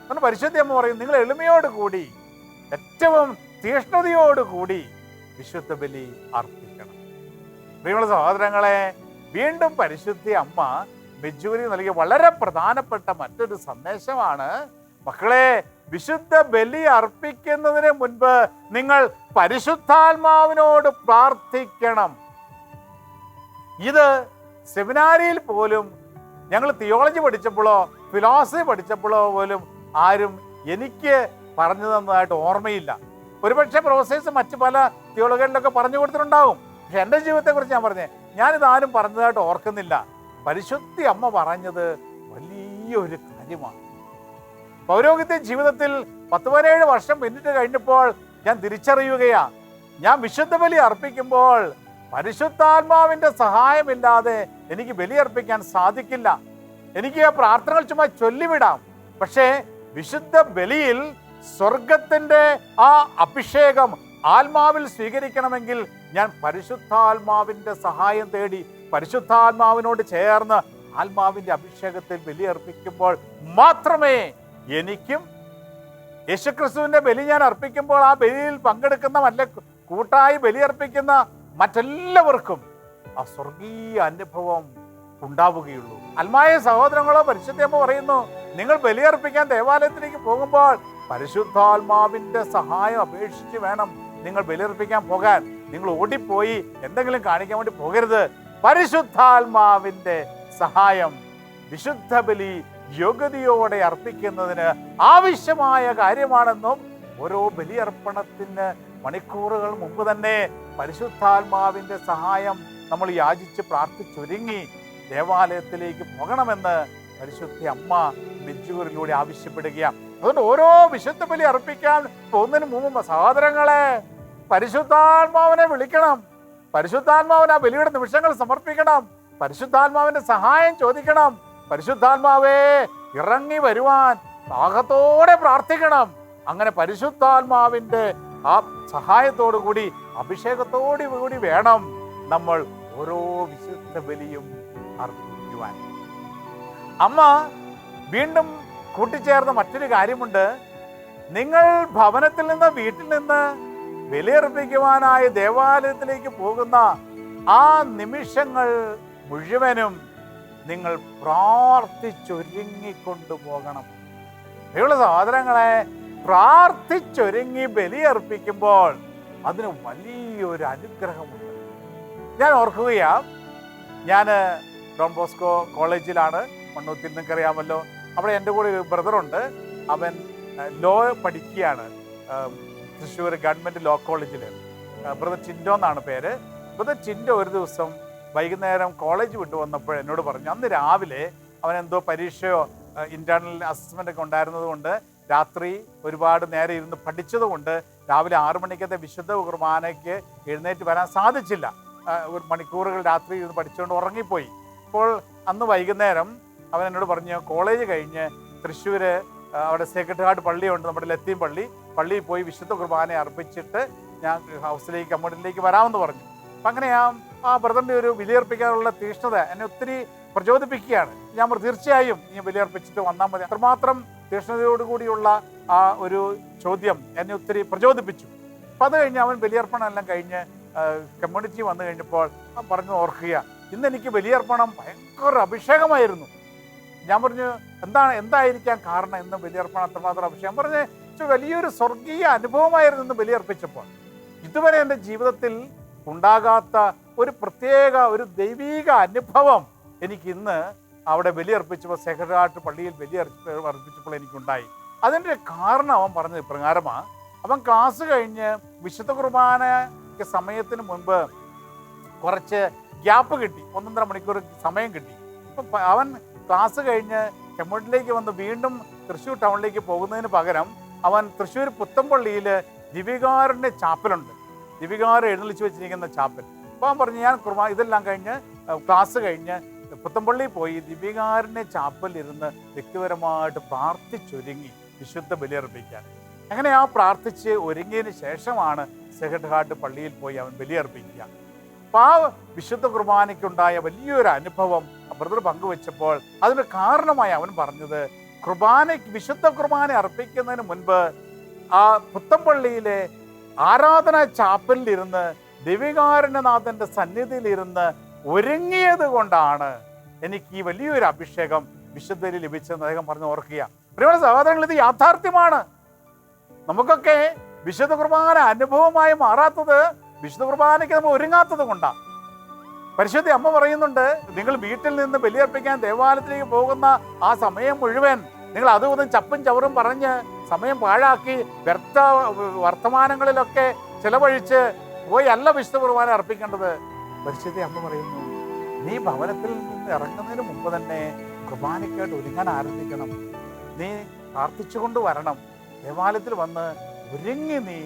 അങ്ങനെ പരിശുദ്ധി അമ്മ പറയും നിങ്ങൾ എളിമയോടുകൂടി ഏറ്റവും തീഷ്ണതയോടുകൂടി വിശുദ്ധ ബലി അർപ്പിക്കണം. പ്രിയമുള്ള സഹോദരങ്ങളെ വീണ്ടും പരിശുദ്ധി അമ്മ മെജൂരി നൽകിയ വളരെ പ്രധാനപ്പെട്ട മറ്റൊരു സന്ദേശമാണ്. മക്കളെ വിശുദ്ധ ബലി അർപ്പിക്കുന്നതിന് മുൻപ് നിങ്ങൾ പരിശുദ്ധാത്മാവിനോട് പ്രാർത്ഥിക്കണം. ഇത് സെമിനാരിയിൽ പോലും ഞങ്ങൾ തിയോളജി പഠിച്ചപ്പോഴോ ഫിലോസഫി പഠിച്ചപ്പോഴോ പോലും ആരും എനിക്ക് പറഞ്ഞു തന്നതായിട്ട് ഓർമ്മയില്ല. ഒരുപക്ഷെ പ്രൊഫസേഴ്സ് മറ്റ് പല തിയോളജികളിലൊക്കെ പറഞ്ഞു കൊടുത്തിട്ടുണ്ടാവും. പക്ഷെ എന്റെ ജീവിതത്തെക്കുറിച്ച് ഞാൻ പറഞ്ഞേ ഞാനിത് ആരും പറഞ്ഞതായിട്ട് ഓർക്കുന്നില്ല. പരിശുദ്ധി അമ്മ പറഞ്ഞത് വലിയൊരു കാര്യമാണ്. പൗരോഹിത്യ ജീവിതത്തിൽ പത്ത് പതിനേഴ് വർഷം പിന്നിട്ട് കഴിഞ്ഞപ്പോൾ ഞാൻ തിരിച്ചറിയുകയാ. ഞാൻ വിശുദ്ധ ബലി അർപ്പിക്കുമ്പോൾ പരിശുദ്ധാത്മാവിന്റെ സഹായമില്ലാതെ എനിക്ക് ബലി അർപ്പിക്കാൻ സാധിക്കില്ല. എനിക്ക് ആ പ്രാർത്ഥനകൾ ചുമ്മാ ചൊല്ലിവിടാം. പക്ഷേ വിശുദ്ധ ബലിയിൽ സ്വർഗത്തിന്റെ ആ അഭിഷേകം ആത്മാവിൽ സ്വീകരിക്കണമെങ്കിൽ ഞാൻ പരിശുദ്ധാത്മാവിന്റെ സഹായം തേടി പരിശുദ്ധാത്മാവിനോട് ചേർന്ന് ആത്മാവിന്റെ അഭിഷേകത്തിൽ ബലിയർപ്പിക്കുമ്പോൾ മാത്രമേ എനിക്കും യേശുക്രിസ്തുവിന്റെ ബലി ഞാൻ അർപ്പിക്കുമ്പോൾ ആ ബലിയിൽ പങ്കെടുക്കുന്ന വല്ല കൂട്ടായി ബലിയർപ്പിക്കുന്ന മറ്റെല്ലാവർക്കും ആ സ്വർഗീയ അനുഭവം ഉണ്ടാവുകയുള്ളൂ. അൽമായ സഹോദരങ്ങളോ പരിശുദ്ധമ്മ പറയുന്നു നിങ്ങൾ ബലിയർപ്പിക്കാൻ ദേവാലയത്തിലേക്ക് പോകുമ്പോൾ പരിശുദ്ധാത്മാവിന്റെ സഹായം അപേക്ഷിച്ച് വേണം നിങ്ങൾ ബലിയർപ്പിക്കാൻ പോകാൻ. നിങ്ങൾ ഓടിപ്പോയി എന്തെങ്കിലും കാണിക്കാൻ വേണ്ടി പോകരുത്. പരിശുദ്ധാത്മാവിന്റെ സഹായം വിശുദ്ധ ബലി യോഗ്യതയോടെ അർപ്പിക്കുന്നതിന് ആവശ്യമായ കാര്യമാണെന്നും ഓരോ ബലിയർപ്പണത്തിന് മണിക്കൂറുകൾ മുമ്പ് തന്നെ പരിശുദ്ധാത്മാവിന്റെ സഹായം നമ്മൾ യാചിച്ച് പ്രാർത്ഥിച്ചൊരുങ്ങി ദേവാലയത്തിലേക്ക് പോകണമെന്ന് പരിശുദ്ധി അമ്മ ബിജുവിലൂടെ ആവശ്യപ്പെടുകയാണ്. അതുകൊണ്ട് ഓരോ വിശുദ്ധ ബലി അർപ്പിക്കാൻ പോകുന്നതിന് മുമ്പ് സഹോദരങ്ങളെ പരിശുദ്ധാത്മാവിനെ വിളിക്കണം. പരിശുദ്ധാത്മാവിന് ആ ബലിയുടെ നിമിഷങ്ങൾ സമർപ്പിക്കണം. പരിശുദ്ധാത്മാവിന്റെ സഹായം ചോദിക്കണം. പരിശുദ്ധാത്മാവേ ഇറങ്ങി വരുവാൻ ദാഹത്തോടെ പ്രാർത്ഥിക്കണം. അങ്ങനെ പരിശുദ്ധാത്മാവിന്റെ ആ സഹായത്തോടു കൂടി അഭിഷേകത്തോടു കൂടി വേണം നമ്മൾ ഓരോ വിശുദ്ധ ബലിയും അർപ്പിക്കുവാൻ. അമ്മ വീണ്ടും കൂട്ടിച്ചേർന്ന മറ്റൊരു കാര്യമുണ്ട്. നിങ്ങൾ ഭവനത്തിൽ നിന്ന് വീട്ടിൽ നിന്ന് ബലിയർപ്പിക്കുവാനായി ദേവാലയത്തിലേക്ക് പോകുന്ന ആ നിമിഷങ്ങൾ മുഴുവനും നിങ്ങൾ പ്രാർത്ഥിച്ചൊരുങ്ങിക്കൊണ്ടു പോകണം പ്രിയമുള്ള സഹോദരങ്ങളെ പ്രാർത്ഥിച്ചൊരുങ്ങി ബലിയർപ്പിക്കുമ്പോൾ അതിന് വലിയൊരു അനുഗ്രഹമുണ്ട്. ഞാൻ ഓർക്കുകയാ ഞാൻ ഡോൺ കോളേജിലാണ്. മണ്ണൂത്തിൽ നിങ്ങൾക്കറിയാമല്ലോ അവിടെ എന്റെ കൂടെ ഒരു ബ്രദറുണ്ട്. അവൻ ലോ പഠിക്കുകയാണ്. തൃശ്ശൂർ ഗവൺമെന്റ് ലോ കോളേജിൽ ബ്രദർ ചിൻഡോ എന്നാണ് പേര്. ബ്രദർ ചിൻഡോ ഒരു ദിവസം വൈകുന്നേരം കോളേജ് വിട്ടു വന്നപ്പോൾ എന്നോട് പറഞ്ഞു അന്ന് രാവിലെ അവൻ എന്തോ പരീക്ഷയോ ഇന്റേണൽ അസസ്മെന്റ് ഒക്കെ ഉണ്ടായിരുന്നതുകൊണ്ട് രാത്രി ഒരുപാട് നേരം ഇരുന്ന് പഠിച്ചതുകൊണ്ട് രാവിലെ ആറു മണിക്കത്തെ വിശുദ്ധ കുർബാനയ്ക്ക് എഴുന്നേറ്റ് വരാൻ സാധിച്ചില്ല. ഒരു മണിക്കൂറുകൾ രാത്രി ഇരുന്ന് പഠിച്ചുകൊണ്ട് ഉറങ്ങിപ്പോയി. അപ്പോൾ അന്ന് വൈകുന്നേരം അവൻ എന്നോട് പറഞ്ഞു കോളേജ് കഴിഞ്ഞ് തൃശ്ശൂര് അവിടെ സെക്രട്ടേറിയറ്റ് പള്ളിയുണ്ട് നമ്മുടെ ലത്തീൻ പള്ളി. പള്ളിയിൽ പോയി വിശുദ്ധ കുർബാന അർപ്പിച്ചിട്ട് ഞാൻ ഹൗസിലേക്ക് കമ്മ്യൂണിറ്റിയിലേക്ക് വരാമെന്ന് പറഞ്ഞു. അപ്പം അങ്ങനെ ആ ആ ബ്രദറിന്റെ ഒരു വിലയർപ്പിക്കാനുള്ള തീഷ്ണത എന്നെ ഒത്തിരി പ്രചോദിപ്പിക്കുകയാണ്. ഞാൻ തീർച്ചയായും നീ വിലയർപ്പിച്ചിട്ട് വന്നാൽ മതി. അത്രമാത്രം തീഷ്ണതയോടുകൂടിയുള്ള ആ ഒരു ചോദ്യം എന്നെ ഒത്തിരി പ്രചോദിപ്പിച്ചു. അപ്പം അത് കഴിഞ്ഞ് അവൻ ബലിയർപ്പണം എല്ലാം കഴിഞ്ഞ് കമ്മ്യൂണിറ്റി വന്നു കഴിഞ്ഞപ്പോൾ പറഞ്ഞു ഓർക്കുക ഇന്ന് എനിക്ക് ബലിയർപ്പണം ഭയങ്കര അഭിഷേകമായിരുന്നു. ഞാൻ പറഞ്ഞു എന്താണ് എന്തായിരിക്കാം കാരണം ഇന്ന് വലിയർപ്പണം അത്രമാത്രം അഭിഷേകം? പറഞ്ഞ് "ഇത് വലിയൊരു സ്വർഗീയ അനുഭവമായിരുന്നു ഇന്ന് ബലിയർപ്പിച്ചപ്പോൾ ഇതുവരെ എന്റെ ജീവിതത്തിൽ ഉണ്ടാകാത്ത ഒരു പ്രത്യേക ഒരു ദൈവീക അനുഭവം എനിക്ക് ഇന്ന് അവിടെ ബലിയർപ്പിച്ചപ്പോൾ സെക്രട്ടേറിയറ്റ് പള്ളിയിൽ ബലി അർപ്പി- അർപ്പിച്ചപ്പോൾ എനിക്കുണ്ടായി. അതിന്റെ കാരണം അവൻ പറഞ്ഞത് ഇപ്രകാരമാണ് അവൻ ക്ലാസ് കഴിഞ്ഞ് വിശുദ്ധ കുർബാനയ്ക്ക് സമയത്തിന് മുൻപ് കുറച്ച് ഗ്യാപ്പ് കിട്ടി. ഒന്നൊന്നര മണിക്കൂർ സമയം കിട്ടി. അപ്പം അവൻ ക്ലാസ് കഴിഞ്ഞ് ചെമ്മൂട്ടിലേക്ക് വന്ന് വീണ്ടും തൃശ്ശൂർ ടൗണിലേക്ക് പോകുന്നതിന് പകരം അവൻ തൃശ്ശൂർ പുത്തമ്പള്ളിയിൽ ദിവികാരന്റെ ചാപ്പലുണ്ട്. ദിവികാർ എഴുന്നള്ളിച്ച് വെച്ചിരിക്കുന്ന ചാപ്പൽ. അവൻ പറഞ്ഞു ഞാൻ കുർബാന ഇതെല്ലാം കഴിഞ്ഞ് ക്ലാസ് കഴിഞ്ഞ് പുത്തമ്പള്ളിയിൽ പോയി ദിവികാരന്റെ ചാപ്പലിരുന്ന് വ്യക്തിപരമായിട്ട് പ്രാർത്ഥിച്ചൊരുങ്ങി വിശുദ്ധ ബലിയർപ്പിക്കാൻ അങ്ങനെ ആ പ്രാർത്ഥിച്ച് ഒരുങ്ങിയതിന് ശേഷമാണ് സെഹഡ്ഹാട്ട് പള്ളിയിൽ പോയി അവൻ ബലിയർപ്പിക്കുക അപ്പോൾ ആ വിശുദ്ധ കുർബാനയ്ക്കുണ്ടായ വലിയൊരു അനുഭവം ബ്രദർ പങ്കുവെച്ചപ്പോൾ അതിന് കാരണമായി അവൻ പറഞ്ഞത് കുർബാന വിശുദ്ധ കുർബാന അർപ്പിക്കുന്നതിന് മുൻപ് ആ പുത്തമ്പള്ളിയിലെ ആരാധന ചാപ്പലിലിരുന്ന് ദിവികാരണനാഥന്റെ സന്നിധിയിലിരുന്ന് ഒരുങ്ങിയത് കൊണ്ടാണ് എനിക്ക് ഈ വലിയൊരു അഭിഷേകം വിശുദ്ധയിൽ ലഭിച്ചതെന്ന് അദ്ദേഹം പറഞ്ഞ് ഓർക്കുക. പ്രിയമുള്ള സഹോദരങ്ങൾ ഇത് യാഥാർത്ഥ്യമാണ്. നമുക്കൊക്കെ വിശുദ്ധ കുർബാന അനുഭവമായി മാറാത്തത് വിശുദ്ധ കുർബാനയ്ക്ക് നമ്മൾ ഒരുങ്ങാത്തത് കൊണ്ടാണ് പരിശുദ്ധി അമ്മ പറയുന്നുണ്ട് നിങ്ങൾ വീട്ടിൽ നിന്ന് ബലിയർപ്പിക്കാൻ ദേവാലയത്തിലേക്ക് പോകുന്ന ആ സമയം മുഴുവൻ നിങ്ങൾ അതുകൊണ്ട് ചപ്പും ചവറും പറഞ്ഞ് സമയം പാഴാക്കി വ്യർത്ഥ വർത്തമാനങ്ങളിലൊക്കെ ചിലവഴിച്ച് പോയി അല്ല വിശുദ്ധ കുർബാന അർപ്പിക്കേണ്ടത്. പരിശുദ്ധ അമ്മ പറയുന്നു നീ ഭവനത്തിൽ നിന്ന് ഇറങ്ങുന്നതിന് മുമ്പ് തന്നെ കുർബാനയ്ക്കായിട്ട് ഒരുങ്ങാൻ ആരംഭിക്കണം. നീ പ്രാർത്ഥിച്ചുകൊണ്ട് വരണം. ദേവാലയത്തിൽ വന്ന് ഒരുങ്ങി നീ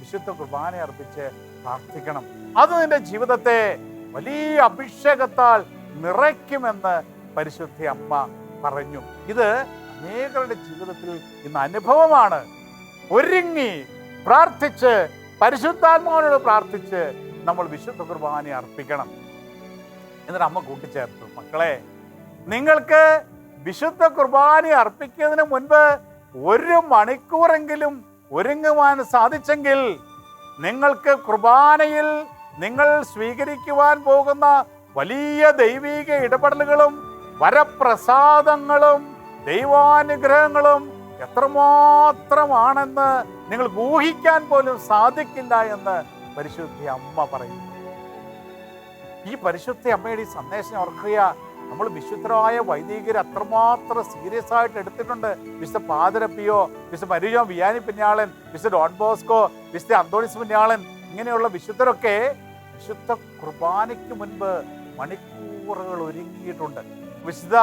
വിശുദ്ധ കുർബാന അർപ്പിച്ച് പ്രാർത്ഥിക്കണം. അത് നിന്റെ ജീവിതത്തെ വലിയ അഭിഷേകത്താൽ നിറയ്ക്കുമെന്ന് പരിശുദ്ധി അമ്മ പറഞ്ഞു. ഇത് അനേകരുടെ ജീവിതത്തിൽ ഇന്ന് അനുഭവമാണ്. ഒരുങ്ങി പ്രാർത്ഥിച്ച് പരിശുദ്ധാത്മാവിനോട് പ്രാർത്ഥിച്ച് നമ്മൾ വിശുദ്ധ കുർബാന അർപ്പിക്കണം. എന്നിട്ട് അമ്മ കൂട്ടിച്ചേർത്തു. മക്കളെ നിങ്ങൾക്ക് വിശുദ്ധ കുർബാന അർപ്പിക്കുന്നതിന് മുൻപ് ഒരു മണിക്കൂറെങ്കിലും ഒരുങ്ങുവാൻ സാധിച്ചെങ്കിൽ നിങ്ങൾക്ക് കുർബാനയിൽ നിങ്ങൾ സ്വീകരിക്കുവാൻ പോകുന്ന വലിയ ദൈവീക ഇടപെടലുകളും വരപ്രസാദങ്ങളും ദൈവാനുഗ്രഹങ്ങളും എത്രമാത്രമാണെന്ന് നിങ്ങൾ ഊഹിക്കാൻ പോലും സാധിക്കില്ല എന്ന് പരിശുദ്ധി അമ്മ പറയുന്നു. ഈ പരിശുദ്ധ അമ്മയുടെ ഈ സന്ദേശം ഓർക്കുക. നമ്മൾ വിശുദ്ധരായ വൈദികർ അത്രമാത്രം സീരിയസ് ആയിട്ട് എടുത്തിട്ടുണ്ട്. വിശുദ്ധ പാതിരപ്പിയോ വിശുദ്ധ മരിജോ വിയാനി പിന്നാളൻ വിശുദ്ധ ഡോൺ ബോസ്കോ വിശുദ്ധ അന്തോണിസ് പിന്നാളൻ ഇങ്ങനെയുള്ള വിശുദ്ധരൊക്കെ വിശുദ്ധ കുർബാനയ്ക്ക് മുൻപ് മണിക്കൂറുകൾ ഒരുങ്ങിയിട്ടുണ്ട് വിശുദ്ധ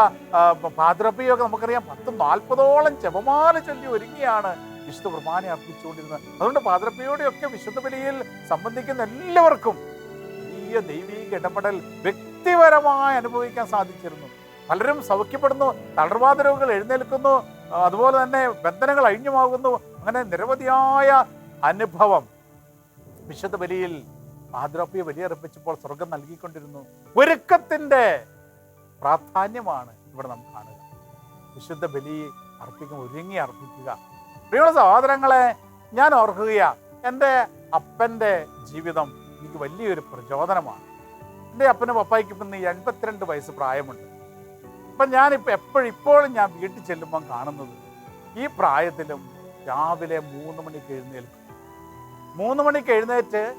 പാതിരപ്പിയോ ഒക്കെ നമുക്കറിയാം. പത്ത് നാൽപ്പതോളം ചെവമാല ചൊല്ലി ഒരുങ്ങിയാണ് വിശുദ്ധ കുർബാന അർപ്പിച്ചുകൊണ്ടിരുന്നത്. അതുകൊണ്ട് പാതിരപ്പിയോടെയൊക്കെ വിശുദ്ധ ബലിയിൽ സംബന്ധിക്കുന്ന എല്ലാവർക്കും വലിയ ദൈവീക ഇടപെടൽ വ്യക്തിപരമായി അനുഭവിക്കാൻ സാധിച്ചിരുന്നു. പലരും സൗഖ്യപ്പെടുന്നു തളർവാദ രോഗികൾ എഴുന്നേൽക്കുന്നു അതുപോലെ തന്നെ ബന്ധനങ്ങൾ അഴിഞ്ഞുമാകുന്നു. അങ്ങനെ നിരവധിയായ അനുഭവം വിശുദ്ധ ബലിയിൽ വലിയ ബലിയർപ്പിച്ചപ്പോൾ സ്വർഗം നൽകിക്കൊണ്ടിരുന്നു. ഒരുക്കത്തിന്റെ പ്രാധാന്യമാണ് ഇവിടെ നാം കാണുക. വിശുദ്ധ ബലി അർപ്പിക്കും ഒരുങ്ങി അർപ്പിക്കുക. പ്രിയമുള്ള സഹോദരങ്ങളെ ഞാൻ ഓർക്കുകയാണ് എന്റെ അപ്പന്റെ ജീവിതം എനിക്ക് വലിയൊരു പ്രചോദനമാണ്. എന്റെ അപ്പനും പപ്പായ്ക്ക് ഇപ്പം ഇന്ന് എൺപത്തിരണ്ട് വയസ്സ് പ്രായമുണ്ട്. അപ്പം ഞാനിപ്പോൾ എപ്പോഴിപ്പോഴും ഞാൻ വീട്ടിൽ ചെല്ലുമ്പം കാണുന്നത് ഈ പ്രായത്തിലും രാവിലെ മൂന്ന് മണിക്ക് എഴുന്നേൽക്കും. മൂന്ന് മണിക്ക് എഴുന്നേറ്റ്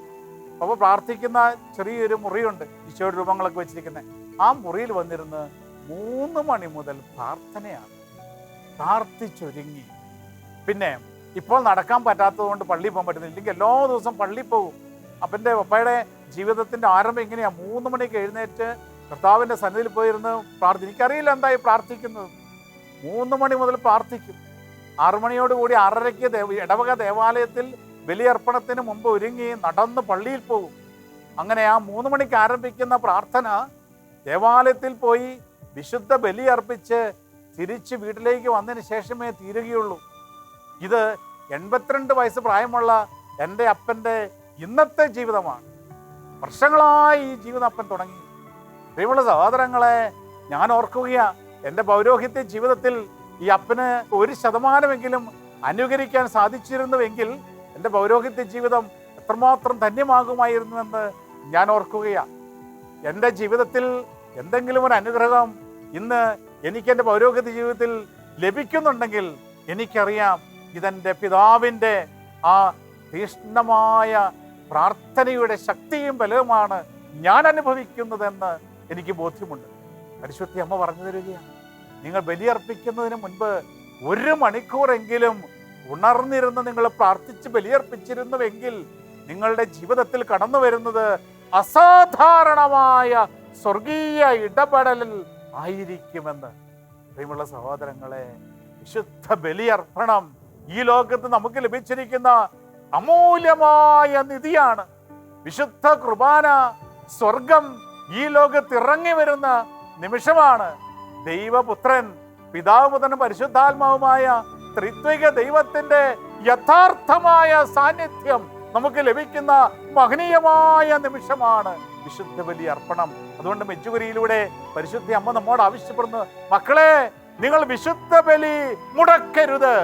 അപ്പോൾ പ്രാർത്ഥിക്കുന്ന ചെറിയൊരു മുറിയുണ്ട്. ഈശോയുടെ രൂപങ്ങളൊക്കെ വെച്ചിരിക്കുന്നത് ആ മുറിയിൽ വന്നിരുന്ന് മൂന്ന് മണി മുതൽ പ്രാർത്ഥനയാണ്. പ്രാർത്ഥിച്ചൊരുങ്ങി. പിന്നെ ഇപ്പോൾ നടക്കാൻ പറ്റാത്തത് കൊണ്ട് പള്ളിയിൽ പോകാൻ പറ്റുന്നില്ല. ഇല്ലെങ്കിൽ എല്ലാ ദിവസവും പള്ളിയിൽ പോകും. അപ്പന്റെ പപ്പയുടെ ജീവിതത്തിന്റെ ആരംഭം എങ്ങനെയാണ് മൂന്ന് മണിക്ക് എഴുന്നേറ്റ് കർത്താവിന്റെ സന്നിധിയിൽ പോയിരുന്ന് പ്രാർത്ഥിക്കും. എനിക്കറിയില്ല എന്തായി പ്രാർത്ഥിക്കുന്നത്. മൂന്ന് മണി മുതൽ പ്രാർത്ഥിക്കും. ആറു മണിയോടുകൂടി ആറരയ്ക്ക് ദേവ ഇടവക ദേവാലയത്തിൽ ബലിയർപ്പണത്തിന് മുമ്പ് ഒരുങ്ങി നടന്ന് പള്ളിയിൽ പോകും. അങ്ങനെ ആ മൂന്ന് മണിക്ക് ആരംഭിക്കുന്ന പ്രാർത്ഥന ദേവാലയത്തിൽ പോയി വിശുദ്ധ ബലി അർപ്പിച്ച് തിരിച്ച് വീട്ടിലേക്ക് വന്നതിന് ശേഷമേ തീരുകയുള്ളൂ. ഇത് എൺപത്തിരണ്ട് വയസ്സ് പ്രായമുള്ള എന്റെ അപ്പന്റെ ഇന്നത്തെ ജീവിതമാണ്. വർഷങ്ങളായി ഈ ജീവിതം അപ്പൻ തുടങ്ങി. പ്രിയമുള്ള സഹോദരങ്ങളെ ഞാൻ ഓർക്കുകയാ എന്റെ പൗരോഹിത്യ ജീവിതത്തിൽ ഈ അപ്പന് ഒരു ശതമാനമെങ്കിലും അനുകരിക്കാൻ സാധിച്ചിരുന്നുവെങ്കിൽ എന്റെ പൗരോഹിത്യ ജീവിതം എത്രമാത്രം ധന്യമാകുമായിരുന്നുവെന്ന് ഞാൻ ഓർക്കുകയാണ് എന്റെ ജീവിതത്തിൽ എന്തെങ്കിലും ഒരു അനുഗ്രഹം ഇന്ന് എനിക്ക് എന്റെ പൗരോഹിത്യ ജീവിതത്തിൽ ലഭിക്കുന്നുണ്ടെങ്കിൽ എനിക്കറിയാം ഇതെന്റെ പിതാവിന്റെ ആ തീഷ്ണമായ പ്രാർത്ഥനയുടെ ശക്തിയും ബലവുമാണ് ഞാൻ അനുഭവിക്കുന്നതെന്ന് എനിക്ക് ബോധ്യമുണ്ട്. പരിശുദ്ധി അമ്മ പറഞ്ഞു തരികയാണ്. നിങ്ങൾ ബലിയർപ്പിക്കുന്നതിന് മുൻപ് ഒരു മണിക്കൂറെങ്കിലും ഉണർന്നിരുന്ന് നിങ്ങൾ പ്രാർത്ഥിച്ച് ബലിയർപ്പിച്ചിരുന്നുവെങ്കിൽ നിങ്ങളുടെ ജീവിതത്തിൽ കടന്നു വരുന്നത് അസാധാരണമായ സ്വർഗീയ ഇടപെടലിൽ ആയിരിക്കുമെന്ന്. പ്രിയമുള്ള സഹോദരങ്ങളെ വിശുദ്ധ ബലിയർപ്പണം ഈ ലോകത്ത് നമുക്ക് ലഭിച്ചിരിക്കുന്ന അമൂല്യമായ നിധിയാണ്. വിശുദ്ധ കുർബാന സ്വർഗം ഈ ലോകത്ത് ഇറങ്ങി വരുന്ന നിമിഷമാണ്. ദൈവപുത്രൻ പിതാവ് പുത്രനും പരിശുദ്ധാത്മാവുമായ ത്രിത്വിക ദൈവത്തിന്റെ യഥാർത്ഥമായ സാന്നിധ്യം നമുക്ക് ലഭിക്കുന്ന മഹനീയമായ നിമിഷമാണ് വിശുദ്ധ ബലി അർപ്പണം അതുകൊണ്ട് മെച്ചുകുരിയിലൂടെ പരിശുദ്ധി അമ്മ നമ്മോട് ആവശ്യപ്പെടുന്നു മക്കളെ നിങ്ങൾ വിശുദ്ധ ബലി മുടക്കരുത്.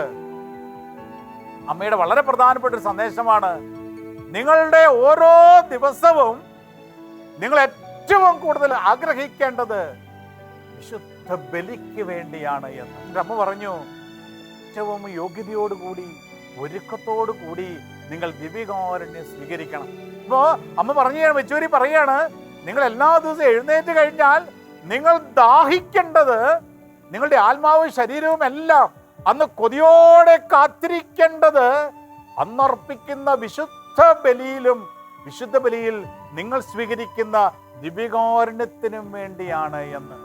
അമ്മയുടെ വളരെ പ്രധാനപ്പെട്ട ഒരു സന്ദേശമാണ് നിങ്ങളുടെ ഓരോ ദിവസവും നിങ്ങൾ ഏറ്റവും കൂടുതൽ ആഗ്രഹിക്കേണ്ടത് വിശുദ്ധ ബലിക്ക് വേണ്ടിയാണ് എന്ന്. എന്റെ അമ്മ പറഞ്ഞു ഏറ്റവും യോഗ്യതയോടുകൂടി ഒരുക്കത്തോടു കൂടി നിങ്ങൾ ദിവ്യകാരുണ്യം സ്വീകരിക്കണം. അപ്പോൾ അമ്മ പറഞ്ഞു വെച്ചൂരി പറയാണ് നിങ്ങൾ എല്ലാ ദിവസവും എഴുന്നേറ്റ് കഴിഞ്ഞാൽ നിങ്ങൾ ദാഹിക്കേണ്ടത് നിങ്ങളുടെ ആത്മാവും ശരീരവും എല്ലാം അന്ന് കൊതിയോടെ കാത്തിരിക്കേണ്ടത് അന്നർപ്പിക്കുന്ന വിശുദ്ധ ബലിയിലും വിശുദ്ധ ബലിയിൽ നിങ്ങൾ സ്വീകരിക്കുന്ന ദിവികോരണത്തിനും വേണ്ടിയാണ് എന്ന്.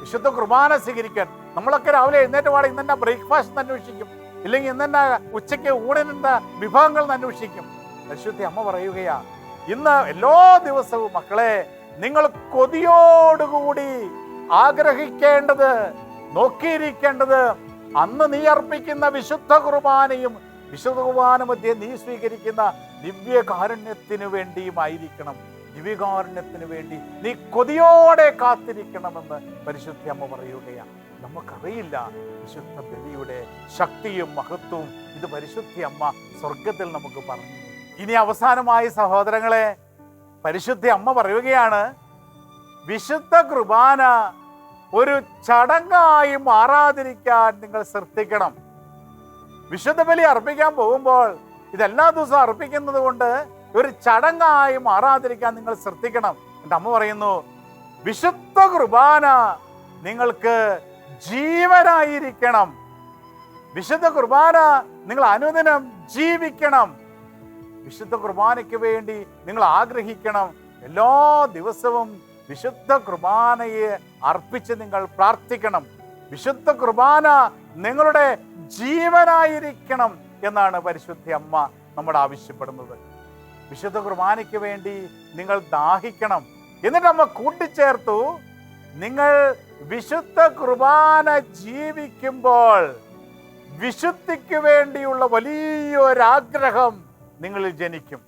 വിശുദ്ധ കുർബാന സ്വീകരിക്കാൻ. നമ്മളൊക്കെ രാവിലെ എഴുന്നേറ്റ് പാടെ ഇന്നെ ബ്രേക്ക്ഫാസ്റ്റ് അന്വേഷിക്കും. ഇല്ലെങ്കിൽ ഇന്നെ ഉച്ചയ്ക്ക് ഊണിനെന്താ വിഭവങ്ങൾ അന്വേഷിക്കും. പരിശുദ്ധി അമ്മ പറയുകയാ ഇന്ന് എല്ലാ ദിവസവും മക്കളെ നിങ്ങൾ കൊതിയോടുകൂടി ആഗ്രഹിക്കേണ്ടത് നോക്കിയിരിക്കേണ്ടത് അന്ന് നീ അർപ്പിക്കുന്ന വിശുദ്ധ കുർബാനയും വിശുദ്ധ കുർബാന മധ്യേ നീ സ്വീകരിക്കുന്ന ദിവ്യകാരുണ്യത്തിനു വേണ്ടിയുമായിരിക്കണം. ദിവ്യകാരുണ്യത്തിന് വേണ്ടി നീ കൊതിയോടെ കാത്തിരിക്കണമെന്ന് പരിശുദ്ധ അമ്മ പറയുകയാണ്. നമുക്കറിയില്ല വിശുദ്ധ ബലിയുടെ ശക്തിയും മഹത്വവും ഇത് പരിശുദ്ധ അമ്മ സ്വർഗത്തിൽ നമുക്ക് പറഞ്ഞു ഇനി അവസാനമായി സഹോദരങ്ങളെ പരിശുദ്ധ അമ്മ പറയുകയാണ് വിശുദ്ധ കുർബാന ഒരു ചടങ്ങായി മാറാതിരിക്കാൻ നിങ്ങൾ ശ്രദ്ധിക്കണം. വിശുദ്ധ ബലി അർപ്പിക്കാൻ പോകുമ്പോൾ ഇതെല്ലാ ദിവസവും അർപ്പിക്കുന്നത് കൊണ്ട് ഒരു ചടങ്ങായി മാറാതിരിക്കാൻ നിങ്ങൾ ശ്രദ്ധിക്കണം. എന്റെ അമ്മ പറയുന്നു വിശുദ്ധ കുർബാന നിങ്ങൾക്ക് ജീവനായിരിക്കണം. വിശുദ്ധ കുർബാന നിങ്ങൾ അനുദിനം ജീവിക്കണം. വിശുദ്ധ കുർബാനയ്ക്ക് വേണ്ടി നിങ്ങൾ ആഗ്രഹിക്കണം. എല്ലാ ദിവസവും വിശുദ്ധ കുർബാനയെ അർപ്പിച്ച് നിങ്ങൾ പ്രാർത്ഥിക്കണം. വിശുദ്ധ കുർബാന നിങ്ങളുടെ ജീവനായിരിക്കണം എന്നാണ് പരിശുദ്ധ അമ്മ നമ്മോട് ആവശ്യപ്പെടുന്നത്. വിശുദ്ധ കുർബാനയ്ക്ക് വേണ്ടി നിങ്ങൾ ദാഹിക്കണം. എന്നിട്ട് അമ്മ കൂട്ടിച്ചേർത്തു. നിങ്ങൾ വിശുദ്ധ കുർബാന ജീവിക്കുമ്പോൾ വിശുദ്ധിക്ക് വേണ്ടിയുള്ള വലിയൊരാഗ്രഹം നിങ്ങളിൽ ജനിക്കും.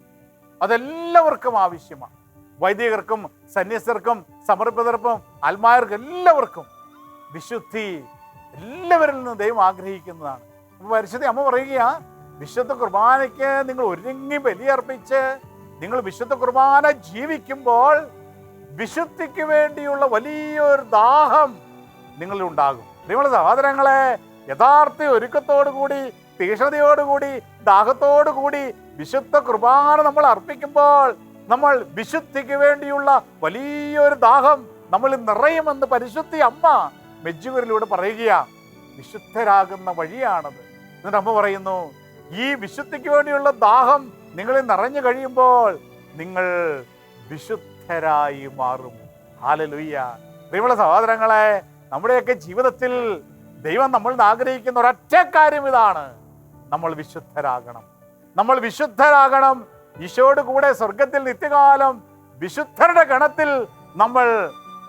അതെല്ലാവർക്കും ആവശ്യമാണ്. വൈദികർക്കും സന്യസ്തർക്കും സമർപ്പിതർക്കും ആത്മാർക്കും എല്ലാവർക്കും വിശുദ്ധി എല്ലാവരിൽ നിന്നും ദൈവം ആഗ്രഹിക്കുന്നതാണ്. അപ്പോൾ പരിശുദ്ധി അമ്മ പറയുക വിശുദ്ധ കുർബാനയ്ക്ക് നിങ്ങൾ ഒരുങ്ങി ബലിയർപ്പിച്ച് നിങ്ങൾ വിശുദ്ധ കുർബാന ജീവിക്കുമ്പോൾ വിശുദ്ധിക്ക് വേണ്ടിയുള്ള വലിയൊരു ദാഹം നിങ്ങളിൽ ഉണ്ടാകും. നിങ്ങളുടെ സഹോദരങ്ങളെ യഥാർത്ഥ ഒരുക്കത്തോടു കൂടി തീഷ്ണതയോടുകൂടി ദാഹത്തോടു കൂടി വിശുദ്ധ കുർബാന നമ്മൾ അർപ്പിക്കുമ്പോൾ നമ്മൾ വിശുദ്ധിക്ക് വേണ്ടിയുള്ള വലിയൊരു ദാഹം നമ്മൾ നിറയുമെന്ന് പരിശുദ്ധി അമ്മ മെജ്ജുകരിലൂടെ പറയുകയാ വിശുദ്ധരാകുന്ന വഴിയാണത്. എന്നിട്ട് അമ്മ പറയുന്നു ഈ വിശുദ്ധിക്ക് വേണ്ടിയുള്ള ദാഹം നിങ്ങളിൽ നിറഞ്ഞു കഴിയുമ്പോൾ നിങ്ങൾ വിശുദ്ധരായി മാറും. ഹാലലുയ്യ. പ്രിയമുള്ള സഹോദരങ്ങളെ നമ്മുടെയൊക്കെ ജീവിതത്തിൽ ദൈവം നമ്മൾ ആഗ്രഹിക്കുന്ന ഒരൊറ്റ കാര്യം ഇതാണ്. നമ്മൾ വിശുദ്ധരാകണം. നമ്മൾ വിശുദ്ധരാകണം. ഈശോട് കൂടെ സ്വർഗത്തിൽ നിത്യകാലം വിശുദ്ധരുടെ ഗണത്തിൽ നമ്മൾ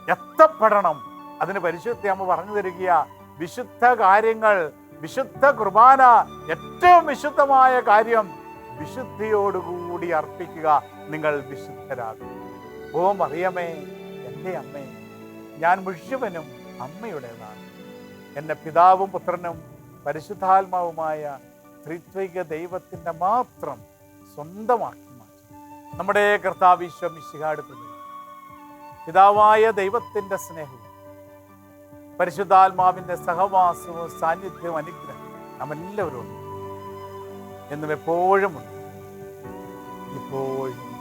എത്തപ്പെടണം. അതിന് പരിശുദ്ധി അമ്മ പറഞ്ഞു തരിക വിശുദ്ധ കാര്യങ്ങൾ വിശുദ്ധ കുർബാന ഏറ്റവും വിശുദ്ധമായ കാര്യം വിശുദ്ധിയോടുകൂടി അർപ്പിക്കുക. നിങ്ങൾ വിശുദ്ധരാകും. ഓ മറിയമേ എന്റെ അമ്മേ ഞാൻ മുഴുവനും അമ്മയുടേതാണ്. എന്റെ പിതാവും പുത്രനും പരിശുദ്ധാത്മാവുമായ ത്രിത്വിക ദൈവത്തിന്റെ മാത്രം സ്വന്തമാക്കി മാറ്റി. നമ്മുടെ കർത്താവിശ്വം ഇശിഹാടുത്തത് പിതാവായ ദൈവത്തിന്റെ സ്നേഹവും പരിശുദ്ധാത്മാവിന്റെ സഹവാസവും സാന്നിധ്യവും അനുഗ്രഹം നമ്മെല്ലാവരും എന്നും എപ്പോഴും ഉണ്ട്. ഇപ്പോഴും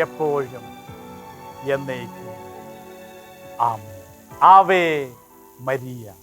എപ്പോഴും എന്നേക്കും. ആമേൻ. ആവേ മരിയ.